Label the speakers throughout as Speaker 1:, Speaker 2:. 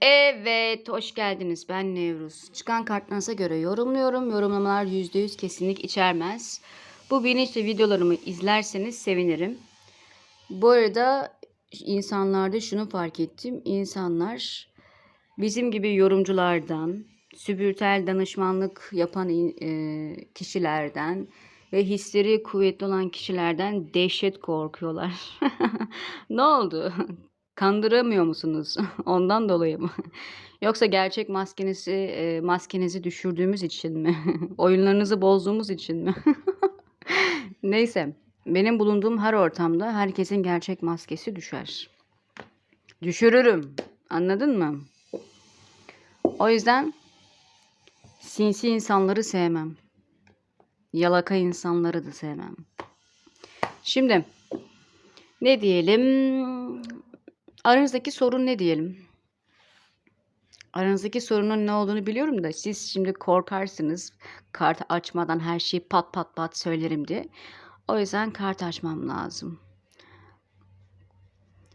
Speaker 1: Evet, hoş geldiniz. Ben Nevruz. Çıkan kartlarınıza göre yorumluyorum. Yorumlamalar %100 kesinlik içermez. Bu bilinçli videolarımı izlerseniz sevinirim. Bu arada insanlarda şunu fark ettim. İnsanlar bizim gibi yorumculardan, sübürtel danışmanlık yapan e, kişilerden ve hisleri kuvvetli olan kişilerden dehşet korkuyorlar. ne oldu? Kandıramıyor musunuz? Ondan dolayı mı? Yoksa gerçek maskenizi e, maskenizi düşürdüğümüz için mi? Oyunlarınızı bozduğumuz için mi? Neyse, benim bulunduğum her ortamda herkesin gerçek maskesi düşer. Düşürürüm. Anladın mı? O yüzden sinsi insanları sevmem. Yalaka insanları da sevmem. Şimdi ne diyelim? Aranızdaki sorun ne diyelim? Aranızdaki sorunun ne olduğunu biliyorum da siz şimdi korkarsınız kart açmadan her şeyi pat pat pat söylerim diye. O yüzden kart açmam lazım.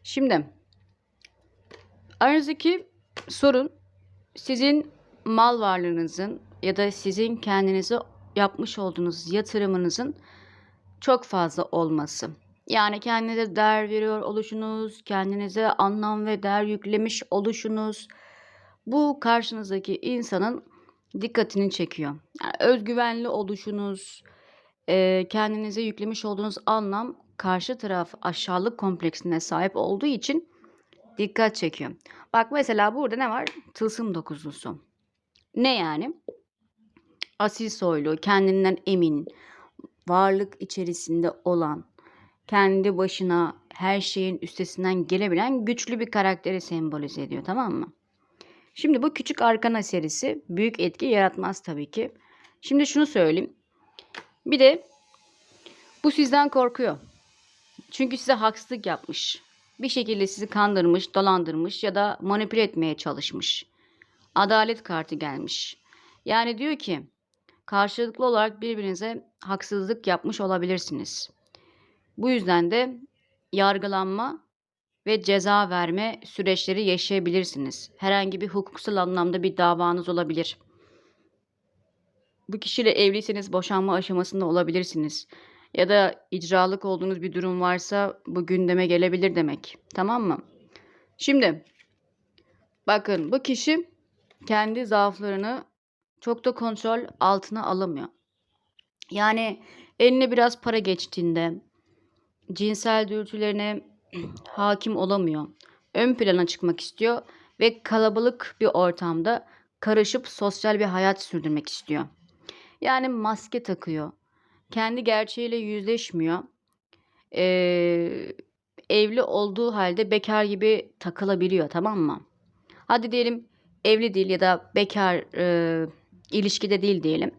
Speaker 1: Şimdi aranızdaki sorun sizin mal varlığınızın ya da sizin kendinize yapmış olduğunuz yatırımınızın çok fazla olması. Yani kendinize değer veriyor oluşunuz, kendinize anlam ve değer yüklemiş oluşunuz bu karşınızdaki insanın dikkatini çekiyor. Yani özgüvenli oluşunuz, e, kendinize yüklemiş olduğunuz anlam karşı taraf aşağılık kompleksine sahip olduğu için dikkat çekiyor. Bak mesela burada ne var? Tılsım dokuzlusu. Ne yani? Asil soylu, kendinden emin, varlık içerisinde olan, kendi başına her şeyin üstesinden gelebilen güçlü bir karakteri sembolize ediyor tamam mı? Şimdi bu küçük arkana serisi büyük etki yaratmaz tabii ki. Şimdi şunu söyleyeyim. Bir de bu sizden korkuyor. Çünkü size haksızlık yapmış. Bir şekilde sizi kandırmış, dolandırmış ya da manipüle etmeye çalışmış. Adalet kartı gelmiş. Yani diyor ki karşılıklı olarak birbirinize haksızlık yapmış olabilirsiniz. Bu yüzden de yargılanma ve ceza verme süreçleri yaşayabilirsiniz. Herhangi bir hukuksal anlamda bir davanız olabilir. Bu kişiyle evliyseniz boşanma aşamasında olabilirsiniz. Ya da icralık olduğunuz bir durum varsa bu gündeme gelebilir demek. Tamam mı? Şimdi bakın bu kişi kendi zaaflarını çok da kontrol altına alamıyor. Yani eline biraz para geçtiğinde cinsel dürtülerine hakim olamıyor. Ön plana çıkmak istiyor ve kalabalık bir ortamda karışıp sosyal bir hayat sürdürmek istiyor. Yani maske takıyor. Kendi gerçeğiyle yüzleşmiyor. Ee, evli olduğu halde bekar gibi takılabiliyor tamam mı? Hadi diyelim evli değil ya da bekar e, ilişkide değil diyelim.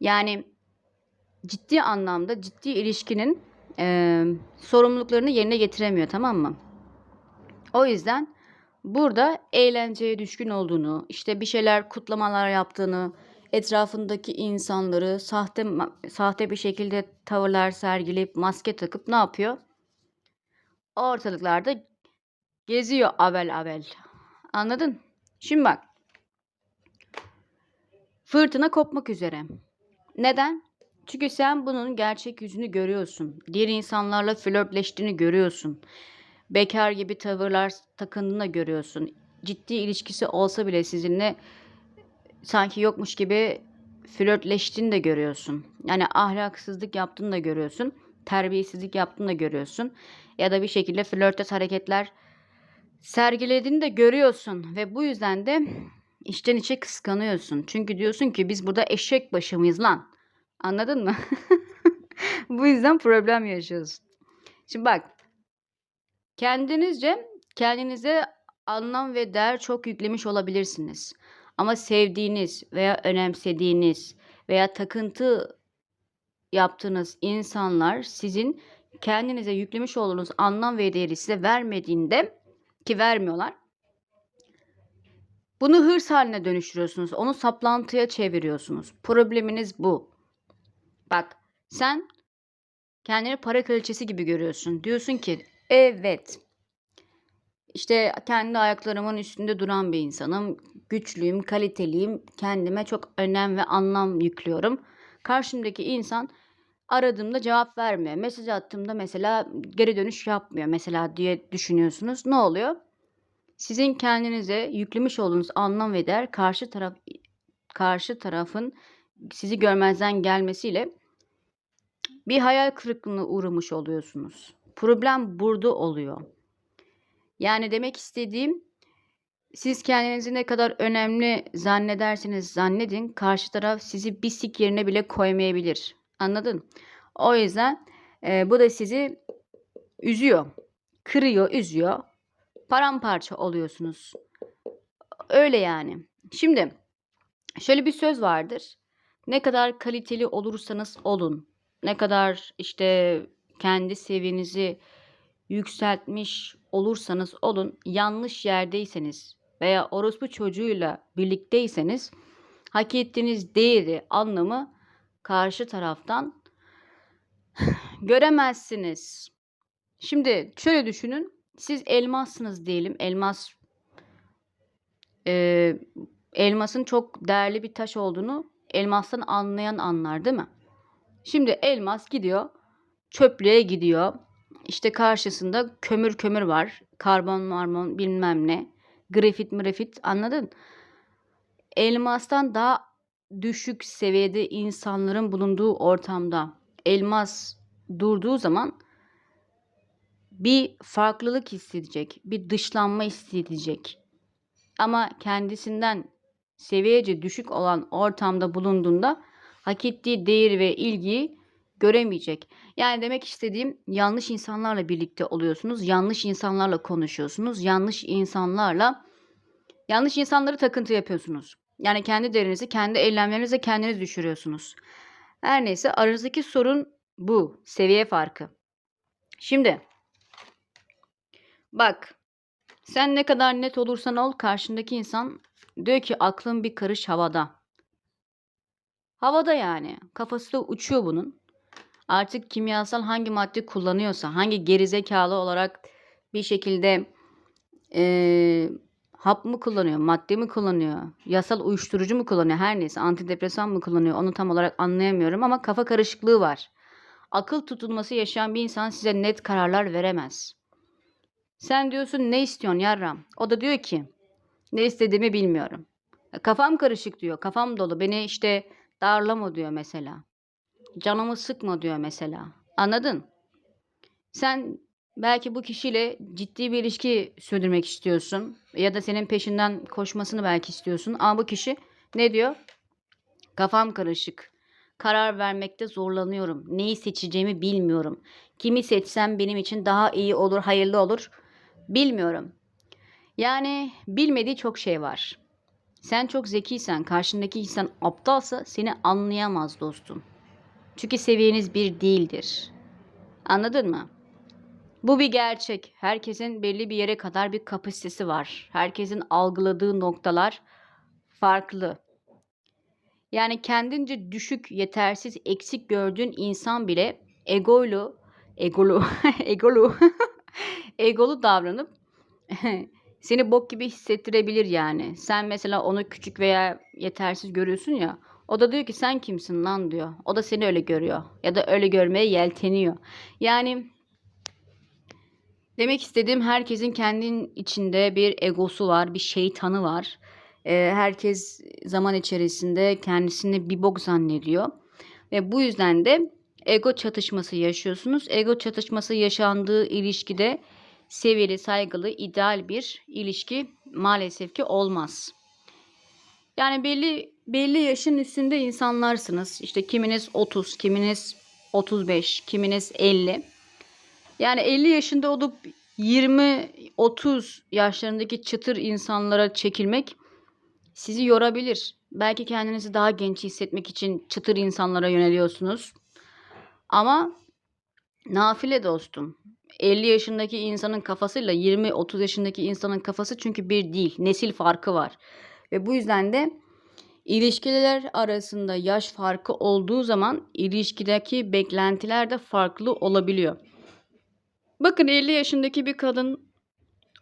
Speaker 1: Yani ciddi anlamda ciddi ilişkinin e, sorumluluklarını yerine getiremiyor tamam mı? O yüzden burada eğlenceye düşkün olduğunu, işte bir şeyler kutlamalar yaptığını, etrafındaki insanları sahte sahte bir şekilde tavırlar sergileyip maske takıp ne yapıyor? Ortalıklarda geziyor avel avel. Anladın? Şimdi bak. Fırtına kopmak üzere. Neden? Çünkü sen bunun gerçek yüzünü görüyorsun. Diğer insanlarla flörtleştiğini görüyorsun. Bekar gibi tavırlar takındığını görüyorsun. Ciddi ilişkisi olsa bile sizinle sanki yokmuş gibi flörtleştiğini de görüyorsun. Yani ahlaksızlık yaptığını da görüyorsun. Terbiyesizlik yaptığını da görüyorsun. Ya da bir şekilde flörtöz hareketler sergilediğini de görüyorsun. Ve bu yüzden de içten içe kıskanıyorsun. Çünkü diyorsun ki biz burada eşek başı mıyız lan? Anladın mı? Bu yüzden problem yaşıyorsun. Şimdi bak. Kendinizce kendinize anlam ve değer çok yüklemiş olabilirsiniz. Ama sevdiğiniz veya önemsediğiniz veya takıntı yaptığınız insanlar sizin kendinize yüklemiş olduğunuz anlam ve değeri size vermediğinde ki vermiyorlar. Bunu hırs haline dönüştürüyorsunuz. Onu saplantıya çeviriyorsunuz. Probleminiz bu. Bak sen kendini para kraliçesi gibi görüyorsun. Diyorsun ki evet İşte kendi ayaklarımın üstünde duran bir insanım. Güçlüyüm, kaliteliyim. Kendime çok önem ve anlam yüklüyorum. Karşımdaki insan aradığımda cevap vermiyor. Mesaj attığımda mesela geri dönüş yapmıyor mesela diye düşünüyorsunuz. Ne oluyor? Sizin kendinize yüklemiş olduğunuz anlam ve değer karşı taraf karşı tarafın sizi görmezden gelmesiyle bir hayal kırıklığına uğramış oluyorsunuz. Problem burada oluyor. Yani demek istediğim siz kendinizi ne kadar önemli zannederseniz zannedin karşı taraf sizi bir sik yerine bile koymayabilir. Anladın? O yüzden e, bu da sizi üzüyor. Kırıyor, üzüyor. Paramparça oluyorsunuz. Öyle yani. Şimdi şöyle bir söz vardır. Ne kadar kaliteli olursanız olun. Ne kadar işte kendi seviyenizi yükseltmiş olursanız olun, yanlış yerdeyseniz veya orospu çocuğuyla birlikteyseniz hak ettiğiniz değeri, anlamı karşı taraftan göremezsiniz. Şimdi şöyle düşünün. Siz elmassınız diyelim. Elmas e, elmasın çok değerli bir taş olduğunu elmastan anlayan anlar değil mi? Şimdi elmas gidiyor. Çöplüğe gidiyor. İşte karşısında kömür kömür var. Karbon marmon bilmem ne. Grafit mrafit anladın? Elmastan daha düşük seviyede insanların bulunduğu ortamda elmas durduğu zaman bir farklılık hissedecek, bir dışlanma hissedecek. Ama kendisinden seviyece düşük olan ortamda bulunduğunda hak ettiği değeri ve ilgiyi göremeyecek. Yani demek istediğim yanlış insanlarla birlikte oluyorsunuz. Yanlış insanlarla konuşuyorsunuz. Yanlış insanlarla yanlış insanları takıntı yapıyorsunuz. Yani kendi değerinizi, kendi eylemlerinize kendiniz düşürüyorsunuz. Her neyse aranızdaki sorun bu. Seviye farkı. Şimdi bak sen ne kadar net olursan ol karşındaki insan diyor ki aklın bir karış havada. Havada yani. Kafası da uçuyor bunun artık kimyasal hangi madde kullanıyorsa, hangi gerizekalı olarak bir şekilde e, hap mı kullanıyor, madde mi kullanıyor, yasal uyuşturucu mu kullanıyor, her neyse antidepresan mı kullanıyor onu tam olarak anlayamıyorum ama kafa karışıklığı var. Akıl tutulması yaşayan bir insan size net kararlar veremez. Sen diyorsun ne istiyorsun yarram? O da diyor ki ne istediğimi bilmiyorum. Kafam karışık diyor. Kafam dolu. Beni işte darlama diyor mesela. Canımı sıkma diyor mesela. Anladın? Sen belki bu kişiyle ciddi bir ilişki sürdürmek istiyorsun ya da senin peşinden koşmasını belki istiyorsun ama bu kişi ne diyor? Kafam karışık. Karar vermekte zorlanıyorum. Neyi seçeceğimi bilmiyorum. Kimi seçsem benim için daha iyi olur, hayırlı olur bilmiyorum. Yani bilmediği çok şey var. Sen çok zekiysen, karşındaki insan aptalsa seni anlayamaz dostum. Çünkü seviyeniz bir değildir. Anladın mı? Bu bir gerçek. Herkesin belli bir yere kadar bir kapasitesi var. Herkesin algıladığı noktalar farklı. Yani kendince düşük, yetersiz, eksik gördüğün insan bile egoylu, egolu, egolu, egolu davranıp seni bok gibi hissettirebilir yani. Sen mesela onu küçük veya yetersiz görüyorsun ya. O da diyor ki sen kimsin lan diyor. O da seni öyle görüyor. Ya da öyle görmeye yelteniyor. Yani demek istediğim herkesin kendin içinde bir egosu var. Bir şeytanı var. Ee, herkes zaman içerisinde kendisini bir bok zannediyor. Ve bu yüzden de ego çatışması yaşıyorsunuz. Ego çatışması yaşandığı ilişkide seviyeli, saygılı, ideal bir ilişki maalesef ki olmaz. Yani belli belli yaşın üstünde insanlarsınız. İşte kiminiz 30, kiminiz 35, kiminiz 50. Yani 50 yaşında olup 20-30 yaşlarındaki çıtır insanlara çekilmek sizi yorabilir. Belki kendinizi daha genç hissetmek için çıtır insanlara yöneliyorsunuz. Ama nafile dostum. 50 yaşındaki insanın kafasıyla 20-30 yaşındaki insanın kafası çünkü bir değil. Nesil farkı var. Ve bu yüzden de ilişkiler arasında yaş farkı olduğu zaman ilişkideki beklentiler de farklı olabiliyor. Bakın 50 yaşındaki bir kadın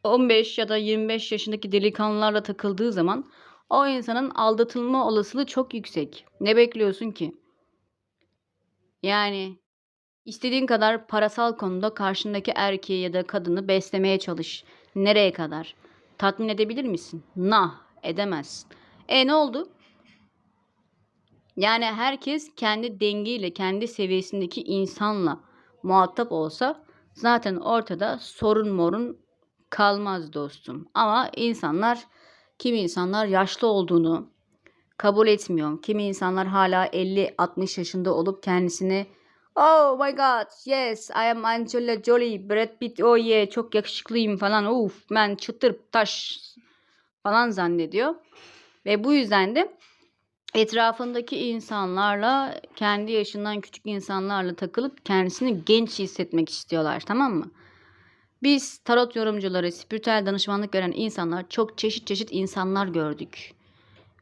Speaker 1: 15 ya da 25 yaşındaki delikanlılarla takıldığı zaman o insanın aldatılma olasılığı çok yüksek. Ne bekliyorsun ki? Yani istediğin kadar parasal konuda karşındaki erkeği ya da kadını beslemeye çalış. Nereye kadar? Tatmin edebilir misin? Nah, edemezsin. E ne oldu? Yani herkes kendi dengiyle, kendi seviyesindeki insanla muhatap olsa zaten ortada sorun morun kalmaz dostum. Ama insanlar, kimi insanlar yaşlı olduğunu kabul etmiyor. Kimi insanlar hala 50-60 yaşında olup kendisini Oh my god, yes, I am Angelina Jolie, Brad Pitt, oh yeah, çok yakışıklıyım falan, uf, ben çıtır taş falan zannediyor. Ve bu yüzden de etrafındaki insanlarla, kendi yaşından küçük insanlarla takılıp kendisini genç hissetmek istiyorlar, tamam mı? Biz tarot yorumcuları, spiritüel danışmanlık veren insanlar çok çeşit çeşit insanlar gördük.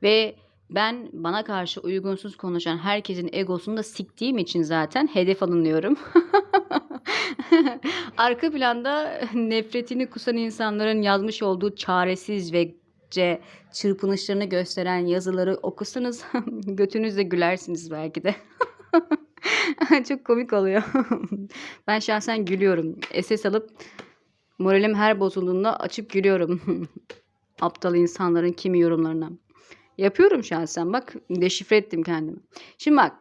Speaker 1: Ve ben bana karşı uygunsuz konuşan herkesin egosunu da siktiğim için zaten hedef alınıyorum. Arka planda nefretini kusan insanların yazmış olduğu çaresiz ve ce çırpınışlarını gösteren yazıları okusanız götünüzle gülersiniz belki de. Çok komik oluyor. ben şahsen gülüyorum. SS alıp moralim her bozulduğunda açıp gülüyorum. Aptal insanların kimi yorumlarına. Yapıyorum şahsen bak deşifre ettim kendimi. Şimdi bak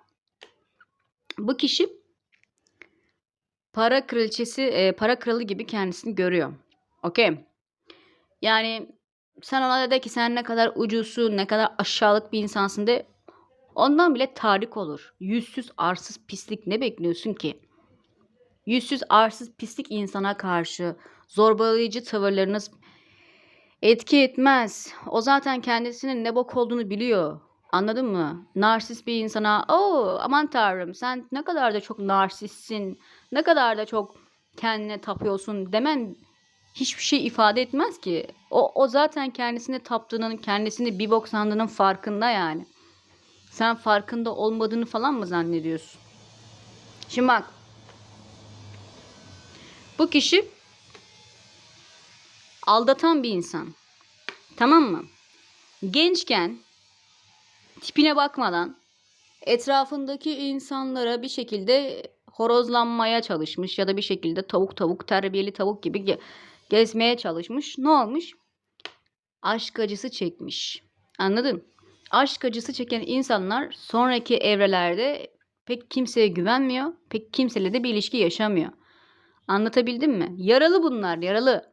Speaker 1: bu kişi para kraliçesi, e, para kralı gibi kendisini görüyor. Okey. Yani sen ona de ki sen ne kadar ucuzsun, ne kadar aşağılık bir insansın de ondan bile tahrik olur. Yüzsüz, arsız, pislik ne bekliyorsun ki? Yüzsüz, arsız, pislik insana karşı zorbalayıcı tavırlarınız etki etmez. O zaten kendisinin ne bok olduğunu biliyor. Anladın mı? Narsist bir insana, "Oo, aman tanrım sen ne kadar da çok narsistsin, ne kadar da çok kendine tapıyorsun." demen hiçbir şey ifade etmez ki. O, o zaten kendisine taptığının, kendisini bir bok sandığının farkında yani. Sen farkında olmadığını falan mı zannediyorsun? Şimdi bak. Bu kişi aldatan bir insan. Tamam mı? Gençken tipine bakmadan etrafındaki insanlara bir şekilde horozlanmaya çalışmış ya da bir şekilde tavuk tavuk terbiyeli tavuk gibi ge- gezmeye çalışmış. Ne olmuş? Aşk acısı çekmiş. Anladın? Aşk acısı çeken insanlar sonraki evrelerde pek kimseye güvenmiyor. Pek kimseyle de bir ilişki yaşamıyor. Anlatabildim mi? Yaralı bunlar, yaralı.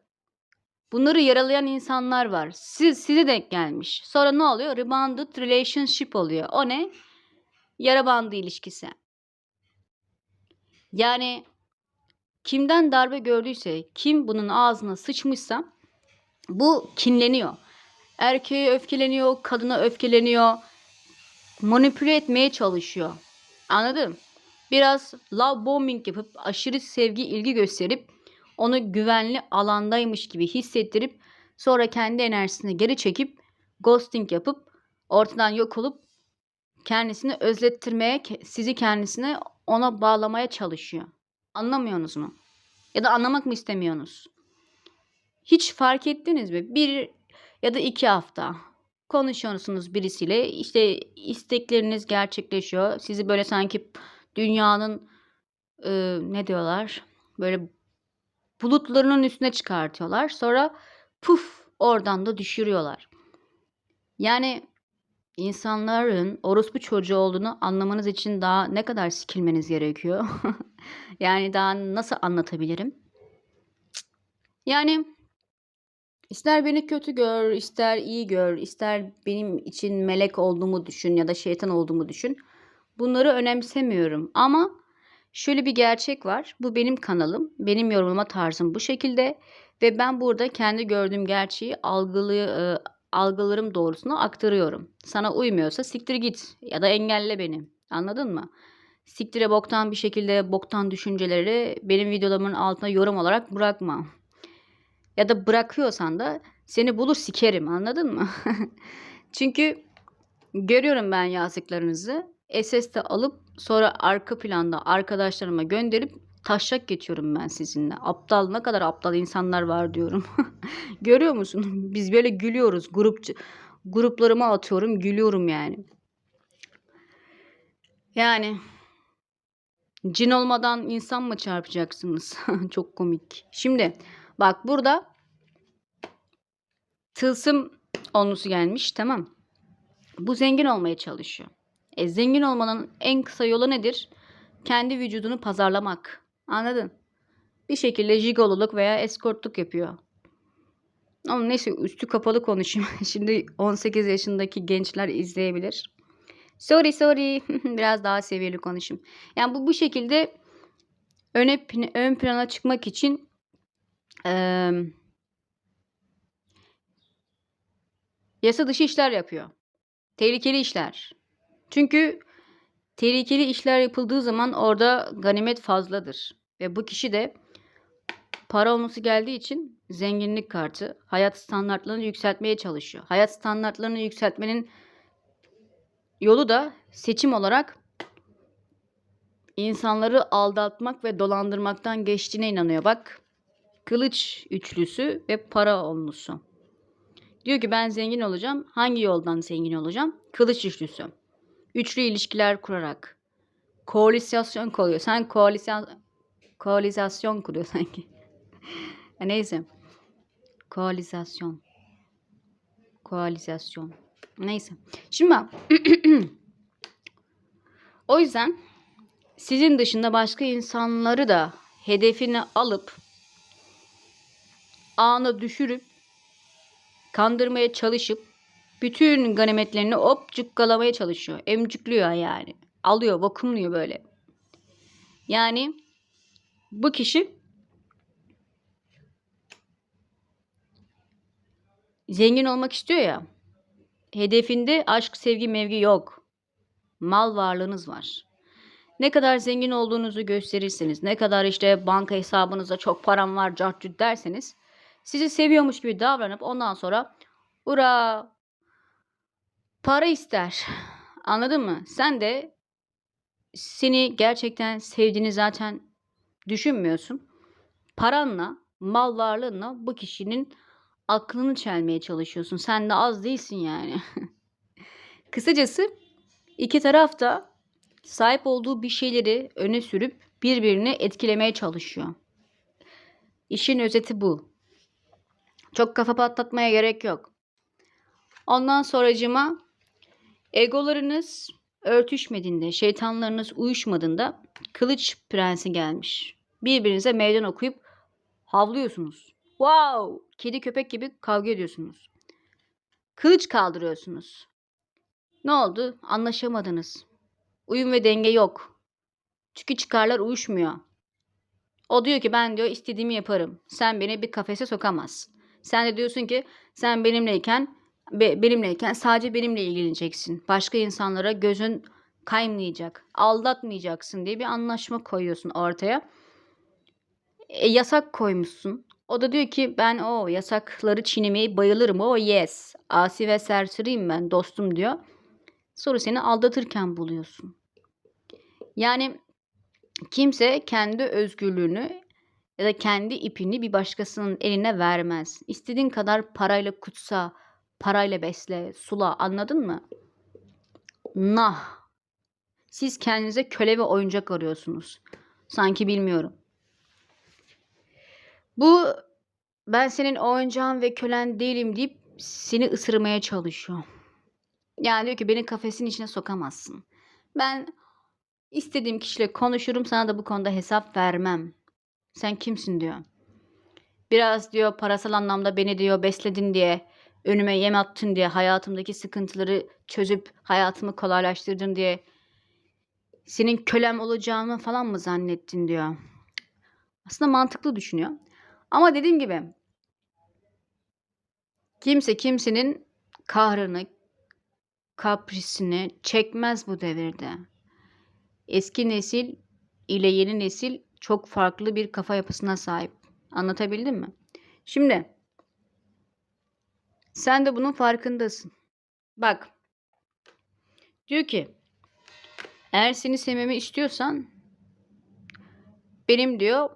Speaker 1: Bunları yaralayan insanlar var. Siz size denk gelmiş. Sonra ne oluyor? Rebounded relationship oluyor. O ne? Yara bandı ilişkisi. Yani kimden darbe gördüyse, kim bunun ağzına sıçmışsa bu kinleniyor. Erkeğe öfkeleniyor, kadına öfkeleniyor. Manipüle etmeye çalışıyor. Anladın? Biraz love bombing yapıp aşırı sevgi, ilgi gösterip onu güvenli alandaymış gibi hissettirip sonra kendi enerjisine geri çekip ghosting yapıp ortadan yok olup kendisini özlettirmeye, sizi kendisine ona bağlamaya çalışıyor. Anlamıyorsunuz mu? Ya da anlamak mı istemiyorsunuz? Hiç fark ettiniz mi? Bir ya da iki hafta konuşuyorsunuz birisiyle. işte istekleriniz gerçekleşiyor. Sizi böyle sanki dünyanın e, ne diyorlar? Böyle bulutlarının üstüne çıkartıyorlar. Sonra puf oradan da düşürüyorlar. Yani insanların orospu çocuğu olduğunu anlamanız için daha ne kadar sikilmeniz gerekiyor? yani daha nasıl anlatabilirim? Yani ister beni kötü gör, ister iyi gör, ister benim için melek olduğumu düşün ya da şeytan olduğumu düşün. Bunları önemsemiyorum ama şöyle bir gerçek var. Bu benim kanalım. Benim yorumlama tarzım bu şekilde ve ben burada kendi gördüğüm gerçeği algılı e, algılarım doğrusuna aktarıyorum. Sana uymuyorsa siktir git ya da engelle beni. Anladın mı? Siktire boktan bir şekilde boktan düşünceleri benim videolarımın altına yorum olarak bırakma. Ya da bırakıyorsan da seni bulur sikerim anladın mı? Çünkü görüyorum ben yazdıklarınızı. SS'de alıp sonra arka planda arkadaşlarıma gönderip taşak geçiyorum ben sizinle. Aptal ne kadar aptal insanlar var diyorum. Görüyor musun? Biz böyle gülüyoruz. Grup gruplarıma atıyorum, gülüyorum yani. Yani cin olmadan insan mı çarpacaksınız? Çok komik. Şimdi bak burada tılsım onlusu gelmiş tamam. Bu zengin olmaya çalışıyor. E, zengin olmanın en kısa yolu nedir? Kendi vücudunu pazarlamak. Anladın? Bir şekilde jigololuk veya eskortluk yapıyor. Ama neyse üstü kapalı konuşayım. Şimdi 18 yaşındaki gençler izleyebilir. Sorry sorry. Biraz daha seviyeli konuşayım. Yani bu bu şekilde öne ön plana çıkmak için eee yasa dışı işler yapıyor. Tehlikeli işler. Çünkü tehlikeli işler yapıldığı zaman orada ganimet fazladır. Ve bu kişi de para olması geldiği için zenginlik kartı hayat standartlarını yükseltmeye çalışıyor. Hayat standartlarını yükseltmenin yolu da seçim olarak insanları aldatmak ve dolandırmaktan geçtiğine inanıyor. Bak kılıç üçlüsü ve para onlusu. Diyor ki ben zengin olacağım. Hangi yoldan zengin olacağım? Kılıç üçlüsü. Üçlü ilişkiler kurarak. Koalisyon kuruyor. Sen koalisyon koalizasyon kuruyor sanki. Neyse. Koalizasyon. Koalizasyon. Neyse. Şimdi o yüzden sizin dışında başka insanları da hedefine alıp ağına düşürüp kandırmaya çalışıp bütün ganimetlerini hop cukkalamaya çalışıyor. Emcikliyor yani. Alıyor, vakumluyor böyle. Yani bu kişi zengin olmak istiyor ya. Hedefinde aşk, sevgi, mevgi yok. Mal varlığınız var. Ne kadar zengin olduğunuzu gösterirseniz, ne kadar işte banka hesabınızda çok param var, cartcüt derseniz sizi seviyormuş gibi davranıp ondan sonra ura para ister. Anladın mı? Sen de seni gerçekten sevdiğini zaten düşünmüyorsun. Paranla, mal varlığınla bu kişinin aklını çelmeye çalışıyorsun. Sen de az değilsin yani. Kısacası iki taraf da sahip olduğu bir şeyleri öne sürüp birbirini etkilemeye çalışıyor. İşin özeti bu. Çok kafa patlatmaya gerek yok. Ondan sonracıma egolarınız örtüşmediğinde, şeytanlarınız uyuşmadığında kılıç prensi gelmiş. Birbirinize meydan okuyup havlıyorsunuz. Wow! Kedi köpek gibi kavga ediyorsunuz. Kılıç kaldırıyorsunuz. Ne oldu? Anlaşamadınız. Uyum ve denge yok. Çünkü çıkarlar uyuşmuyor. O diyor ki ben diyor istediğimi yaparım. Sen beni bir kafese sokamazsın. Sen de diyorsun ki sen benimleyken be, benimleyken sadece benimle ilgileneceksin. Başka insanlara gözün kaymayacak. Aldatmayacaksın diye bir anlaşma koyuyorsun ortaya. E, yasak koymuşsun. O da diyor ki ben o yasakları çiğnemeye bayılırım. O yes. Asi ve serseriyim ben dostum diyor. Sonra seni aldatırken buluyorsun. Yani kimse kendi özgürlüğünü ya da kendi ipini bir başkasının eline vermez. İstediğin kadar parayla kutsa, parayla besle, sula anladın mı? Nah. Siz kendinize köle ve oyuncak arıyorsunuz. Sanki bilmiyorum. Bu ben senin oyuncağın ve kölen değilim deyip seni ısırmaya çalışıyor. Yani diyor ki beni kafesin içine sokamazsın. Ben istediğim kişiyle konuşurum sana da bu konuda hesap vermem. Sen kimsin diyor. Biraz diyor parasal anlamda beni diyor besledin diye, önüme yem attın diye, hayatımdaki sıkıntıları çözüp hayatımı kolaylaştırdın diye senin kölem olacağımı falan mı zannettin diyor. Aslında mantıklı düşünüyor. Ama dediğim gibi kimse kimsenin kahrını, kaprisini çekmez bu devirde. Eski nesil ile yeni nesil çok farklı bir kafa yapısına sahip. Anlatabildim mi? Şimdi sen de bunun farkındasın. Bak. Diyor ki eğer seni sevmemi istiyorsan benim diyor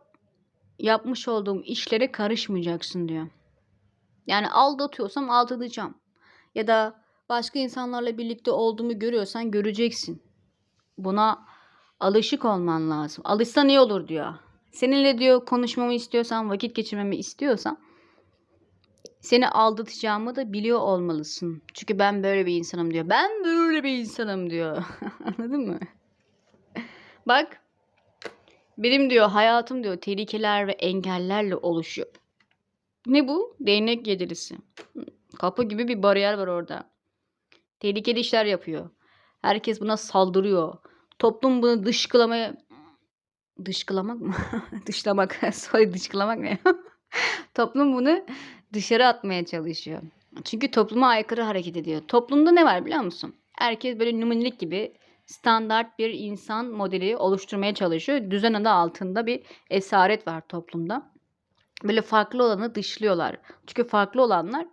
Speaker 1: yapmış olduğum işlere karışmayacaksın diyor. Yani aldatıyorsam aldatacağım. Ya da başka insanlarla birlikte olduğumu görüyorsan göreceksin. Buna alışık olman lazım. Alışsan iyi olur diyor. Seninle diyor konuşmamı istiyorsan, vakit geçirmemi istiyorsan seni aldatacağımı da biliyor olmalısın. Çünkü ben böyle bir insanım diyor. Ben böyle bir insanım diyor. Anladın mı? Bak benim diyor hayatım diyor tehlikeler ve engellerle oluşuyor. Ne bu? Değnek yedirisi. Kapı gibi bir bariyer var orada. Tehlikeli işler yapıyor. Herkes buna saldırıyor. Toplum bunu dışkılamaya... Dışkılamak mı? Dışlamak. Sorry dışkılamak ne? Toplum bunu dışarı atmaya çalışıyor. Çünkü topluma aykırı hareket ediyor. Toplumda ne var biliyor musun? Herkes böyle numunelik gibi standart bir insan modeli oluşturmaya çalışıyor. Düzen adı altında bir esaret var toplumda. Böyle farklı olanı dışlıyorlar. Çünkü farklı olanlar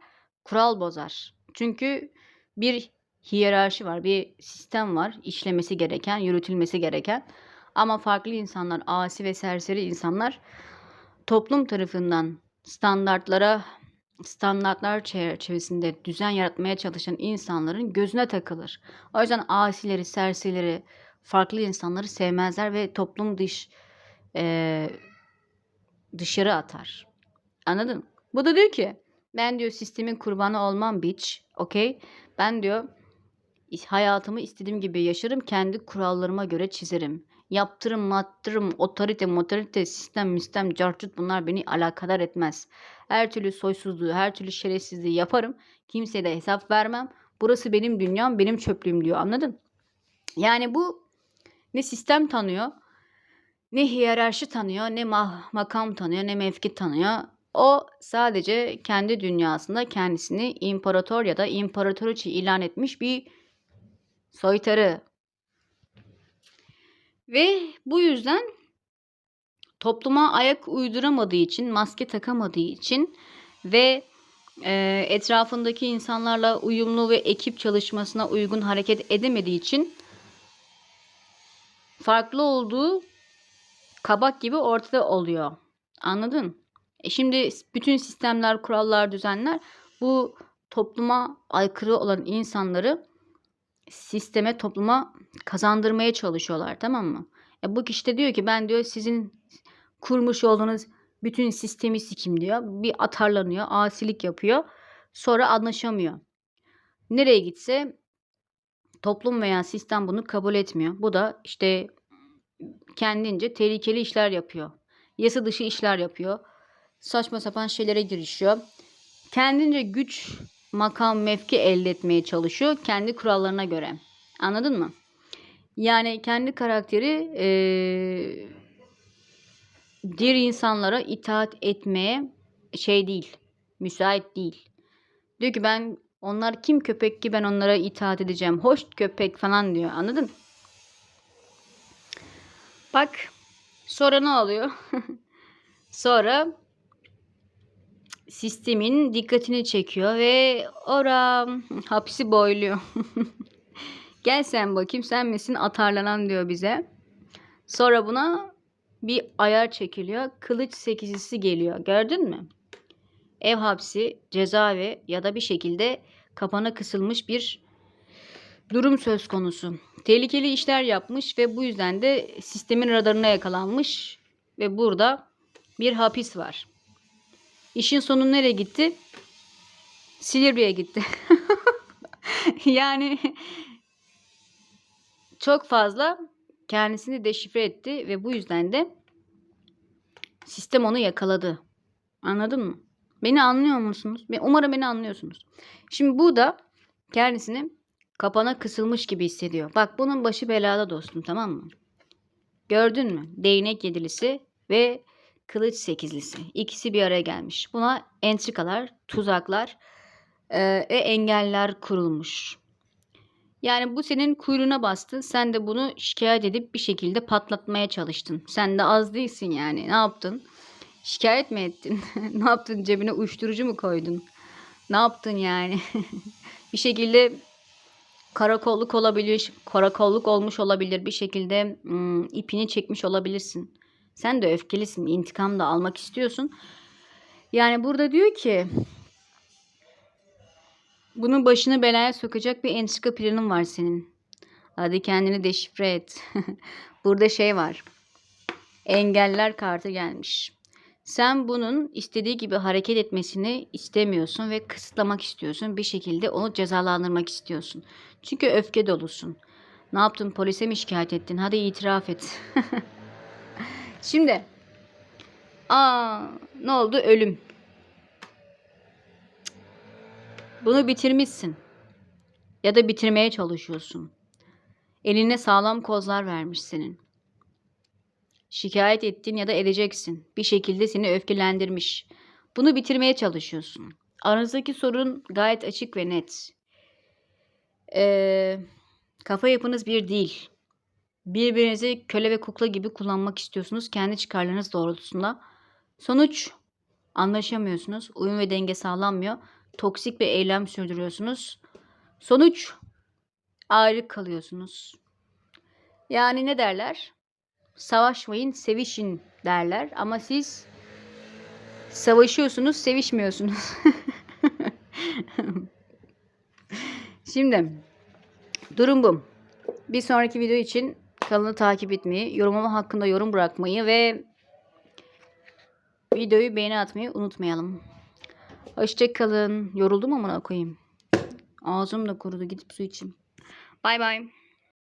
Speaker 1: kural bozar. Çünkü bir hiyerarşi var, bir sistem var işlemesi gereken, yürütülmesi gereken. Ama farklı insanlar, asi ve serseri insanlar toplum tarafından standartlara standartlar çerçevesinde düzen yaratmaya çalışan insanların gözüne takılır. O yüzden asileri, serserileri, farklı insanları sevmezler ve toplum dış e, dışarı atar. Anladın? Bu da diyor ki ben diyor sistemin kurbanı olmam bitch. Okey? Ben diyor hayatımı istediğim gibi yaşarım. Kendi kurallarıma göre çizerim. Yaptırım, mattırım, otorite, motorite, sistem, mistem, carcut bunlar beni alakadar etmez. Her türlü soysuzluğu, her türlü şerefsizliği yaparım. Kimseye de hesap vermem. Burası benim dünyam, benim çöplüğüm diyor. Anladın? Yani bu ne sistem tanıyor, ne hiyerarşi tanıyor, ne ma- makam tanıyor, ne mevki tanıyor. O sadece kendi dünyasında kendisini imparator ya da imparatoriçe ilan etmiş bir soytarı. Ve bu yüzden topluma ayak uyduramadığı için, maske takamadığı için ve e, etrafındaki insanlarla uyumlu ve ekip çalışmasına uygun hareket edemediği için farklı olduğu kabak gibi ortada oluyor. Anladın? E şimdi bütün sistemler, kurallar, düzenler bu topluma aykırı olan insanları sisteme, topluma kazandırmaya çalışıyorlar tamam mı? E bu kişi de diyor ki ben diyor sizin kurmuş olduğunuz bütün sistemi sikim diyor. Bir atarlanıyor, asilik yapıyor. Sonra anlaşamıyor. Nereye gitse toplum veya sistem bunu kabul etmiyor. Bu da işte kendince tehlikeli işler yapıyor. Yasa dışı işler yapıyor. Saçma sapan şeylere girişiyor. Kendince güç, makam, mevki elde etmeye çalışıyor kendi kurallarına göre. Anladın mı? Yani kendi karakteri ee, diğer insanlara itaat etmeye şey değil, müsait değil. Diyor ki ben onlar kim köpek ki ben onlara itaat edeceğim. Hoş köpek falan diyor. Anladın? Bak sonra ne oluyor? sonra sistemin dikkatini çekiyor ve ora hapsi boyluyor. Gel sen bakayım sen misin atarlanan diyor bize. Sonra buna bir ayar çekiliyor. Kılıç sekizisi geliyor. Gördün mü? Ev hapsi, cezaevi ya da bir şekilde kapana kısılmış bir durum söz konusu. Tehlikeli işler yapmış ve bu yüzden de sistemin radarına yakalanmış ve burada bir hapis var. İşin sonu nereye gitti? Silivri'ye gitti. yani çok fazla kendisini deşifre etti ve bu yüzden de sistem onu yakaladı. Anladın mı? Beni anlıyor musunuz? Umarım beni anlıyorsunuz. Şimdi bu da kendisini kapana kısılmış gibi hissediyor. Bak bunun başı belada dostum tamam mı? Gördün mü? Değnek yedilisi ve kılıç sekizlisi. İkisi bir araya gelmiş. Buna entrikalar, tuzaklar e, ve engeller kurulmuş. Yani bu senin kuyruğuna bastı. Sen de bunu şikayet edip bir şekilde patlatmaya çalıştın. Sen de az değilsin yani. Ne yaptın? Şikayet mi ettin? ne yaptın? Cebine uyuşturucu mu koydun? Ne yaptın yani? bir şekilde karakolluk olabilir, karakolluk olmuş olabilir. Bir şekilde ım, ipini çekmiş olabilirsin. Sen de öfkelisin. intikam da almak istiyorsun. Yani burada diyor ki bunun başını belaya sokacak bir entrika planın var senin. Hadi kendini deşifre et. burada şey var. Engeller kartı gelmiş. Sen bunun istediği gibi hareket etmesini istemiyorsun ve kısıtlamak istiyorsun. Bir şekilde onu cezalandırmak istiyorsun. Çünkü öfke dolusun. Ne yaptın? Polise mi şikayet ettin? Hadi itiraf et. Şimdi aa ne oldu? Ölüm. Bunu bitirmişsin. Ya da bitirmeye çalışıyorsun. Eline sağlam kozlar vermiş senin. Şikayet ettin ya da edeceksin. Bir şekilde seni öfkelendirmiş. Bunu bitirmeye çalışıyorsun. Aranızdaki sorun gayet açık ve net. Ee, kafa yapınız bir değil. Birbirinizi köle ve kukla gibi kullanmak istiyorsunuz kendi çıkarlarınız doğrultusunda. Sonuç anlaşamıyorsunuz. Uyum ve denge sağlanmıyor. Toksik bir eylem sürdürüyorsunuz. Sonuç ayrı kalıyorsunuz. Yani ne derler? Savaşmayın, sevişin derler ama siz savaşıyorsunuz, sevişmiyorsunuz. Şimdi durum bu. Bir sonraki video için kanalı takip etmeyi, yorumlama hakkında yorum bırakmayı ve videoyu beğeni atmayı unutmayalım. Hoşçakalın. Yoruldum amına koyayım. Ağzım da kurudu. Gidip su içeyim. Bay bay.